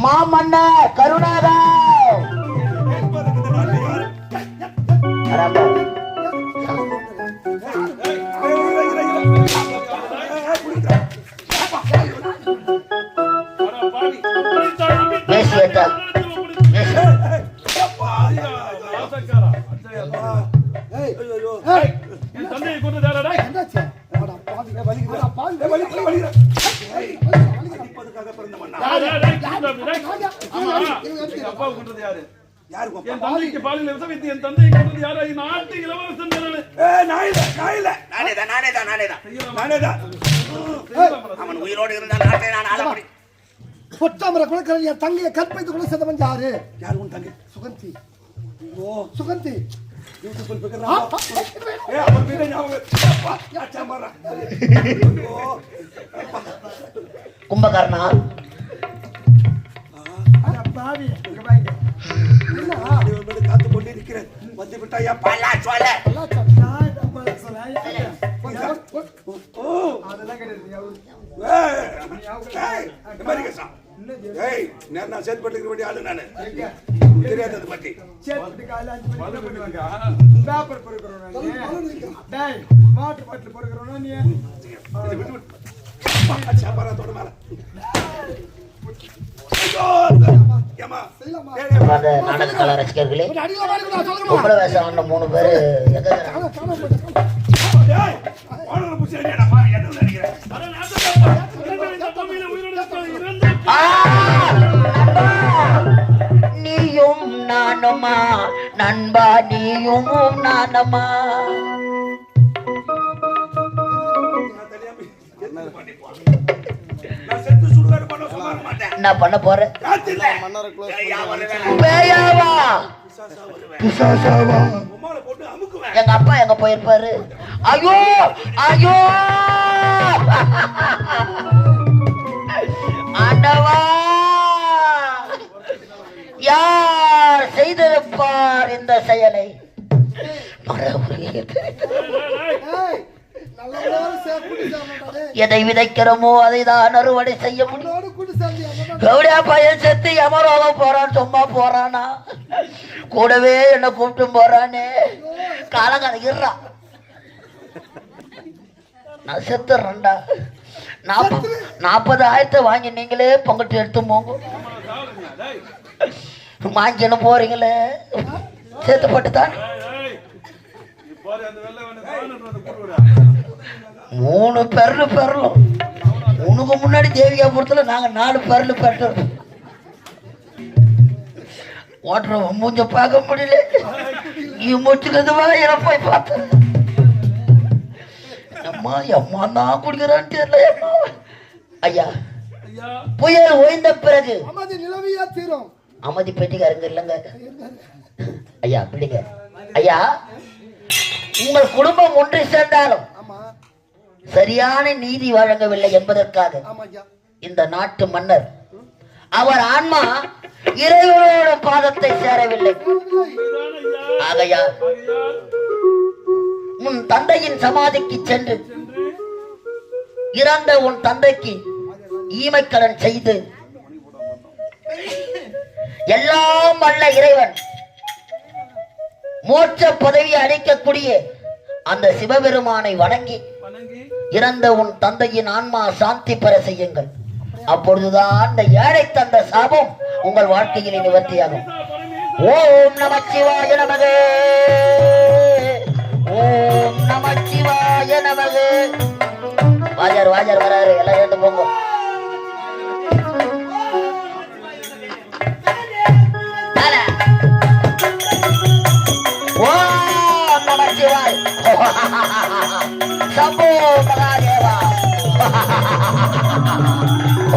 மாமன்ன கருணாகா அப்பாவை கொண்டது யாரு? யாரு உங்க என் தந்தைக்கு பாலியல். விஷம் வைத்து என் தந்தையை கொண்டது யாரு? இந்த நாட்டு இளவரசன். அவன் உயிரோடு இருந்தால் நாட்டை நான் ஆள முடியும். பொற்றாமரை குலக்கரன் என் தங்கையை கற்பழித்து கொலை செய்தவன் யாரு? யார் உன் தங்கை? சுகந்தி. ஓ, சுகந்தி. யூடியூப்ல ஆ, ஏய், இந்த மாதிரி கேசா. ஏய், நேரம் நான் சேர்த்து பட்டுக்க வேண்டிய ஆளு நானு. உனக்கு தெரியாது அதை பத்தி. பொறுக்கிறோம் வாட்டர் பாட்டில் பொறுக்கிறோம்னா நீ விட்டு விட்டு. சாப்பாடா தொட மேல. ஐயோ, நாடக கலா ரசிகர்களே கும்பல வேஷம் ஆடின மூணு பேர் நீயும் நானுமா? நண்பா நீயும் நானுமா? நான் என்ன பண்ண போற. பேயாவா. பிசாசாவா உம்மால போட்டு அமுக்குவேன். எங்க அப்பா எங்க போயிருப்பாரு ஐயோ ஐயோ ஆண்டவா யார் செய்திருப்பார் இந்த செயலை மறுபடியும் ஏய், எதை விதைக்கிறோமோ அதை தான் அறுவடை செய்ய முடியும். கவுடியா பையன் செத்து எமரோகம் போறான் சும்மா போறானா? கூடவே என்ன கூப்பிட்டு போறானே. காலங்கால இருறா நான் செத்துறேன்டா நாற்பது நாற்பது ஆயிரத்தை வாங்கி நீங்களே பொங்கட்டு எடுத்து போங்க வாங்கின்னு போறீங்களே. சேர்த்து போட்டு தான் மூணு பெரலு பெறலும் உனக்கு முன்னாடி தேவிகாபுரத்துல நாங்க நாலு பெரலு பெறோம் ஓட்டுறவன் மூஞ்ச பார்க்க முடியல. நீ முடிச்சுக்கிறது வாயில போய் பார்த்தேன் அம்மா அம்மா நான் குடிக்கிறான்னு தெரியல அம்மா. ஐயா ஐயா. புயல் ஓய்ந்த பிறகு. அமைதி நிலவியா தீரும். அமைதி பெட்டிக்காரங்க இல்லைங்க. ஐயா பிடிங்க ஐயா உங்கள் குடும்பம் ஒன்று சேர்ந்தாலும் சரியான நீதி வழங்கவில்லை என்பதற்காக இந்த நாட்டு மன்னர் அவர் ஆன்மா இறைவனோட பாதத்தை சேரவில்லை. ஆகையால் உன் தந்தையின் சமாதிக்கு சென்று இறந்த உன் தந்தைக்கு ஈமைக்கடன் செய்து எல்லாம் வல்ல இறைவன் மோட்ச பதவி அளிக்கக்கூடிய அந்த சிவபெருமானை வணங்கி இறந்த உன் தந்தையின் ஆன்மா சாந்தி பெற செய்யுங்கள். அப்பொழுதுதான் அந்த ஏழை தந்த சாபம் உங்கள் வாழ்க்கையில் நிவர்த்தியாகும். ஓம் நமச்சிவாய நமக. ஓம் நமச்சிவாய நமக. வாஜர் வாஜர் வராரு எல்லாம் போங்க.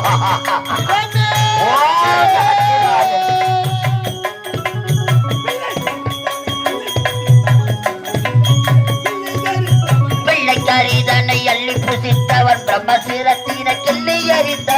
ஓம் தன்னை அள்ளி புசித்தவன் பிரம்மசீரத்தின கிள்ளி எறிந்தவன்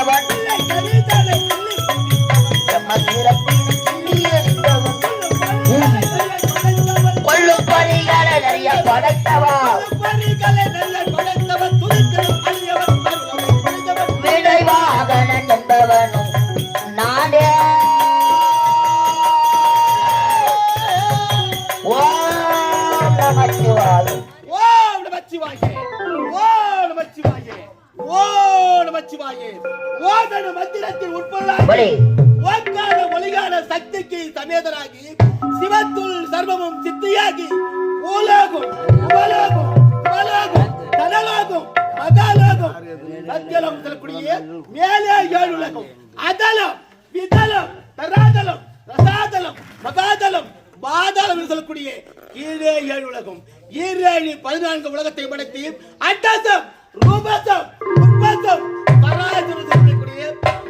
நமச்சிவாயே ஓதன மந்திரத்தில் உட்பொருளாகி ஒளிகார சக்திக்கு சமேதராகி சிவத்துள் சர்வமும் சித்தியாகி பூலோகம் உபலோகம் உபலோகம் தனலோகம் மகாலோகம் சத்தியலோகம் சொல்லக்கூடிய மேலே ஏழு உலகம். அதலம் விதலம் தராதலம் ரசாதலம் மகாதலம் பாதாளம் என்று சொல்லக்கூடிய கீழே ஏழு உலகம். ஈரேழு பதினான்கு உலகத்தை படைத்து அட்டசம் ரூபசம் உற்பத்தம் பராசரம் சொல்லக்கூடிய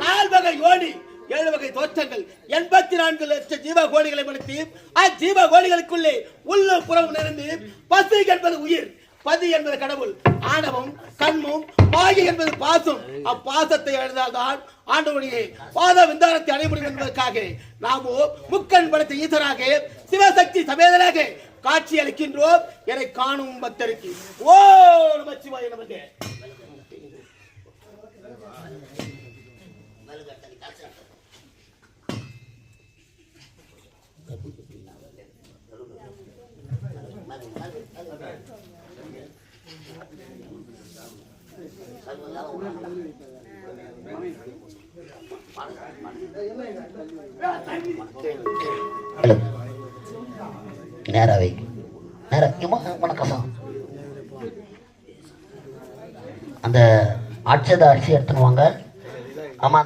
நால்வகை யோனி ஏழு வகை தோற்றங்கள் எண்பத்தி நான்கு லட்சம் ஜீவ கோடிகளை படுத்தி அஜீவ கோடிகளுக்குள்ளே உள்ள புறம் நிறைந்து பசு என்பது உயிர் பதி என்பது கடவுள் ஆணவம் கண்மும் பாகி என்பது பாசம். அப்பாசத்தை எழுந்தால்தான் ஆண்டவனையே பாத விந்தாரத்தை அடைய முடியும் என்பதற்காக நாமோ முக்கன் படத்தை ஈசராக சிவசக்தி சமேதனாக காட்சி அளிக்கின்றோம். என்னை காணும் பக்தருக்கு. ஓ நமச்சிவாய நமக்கு Hello. நேரா வை நேரா இம்மா அந்த அட்சத அரிசி எடுத்துன்னு வாங்க.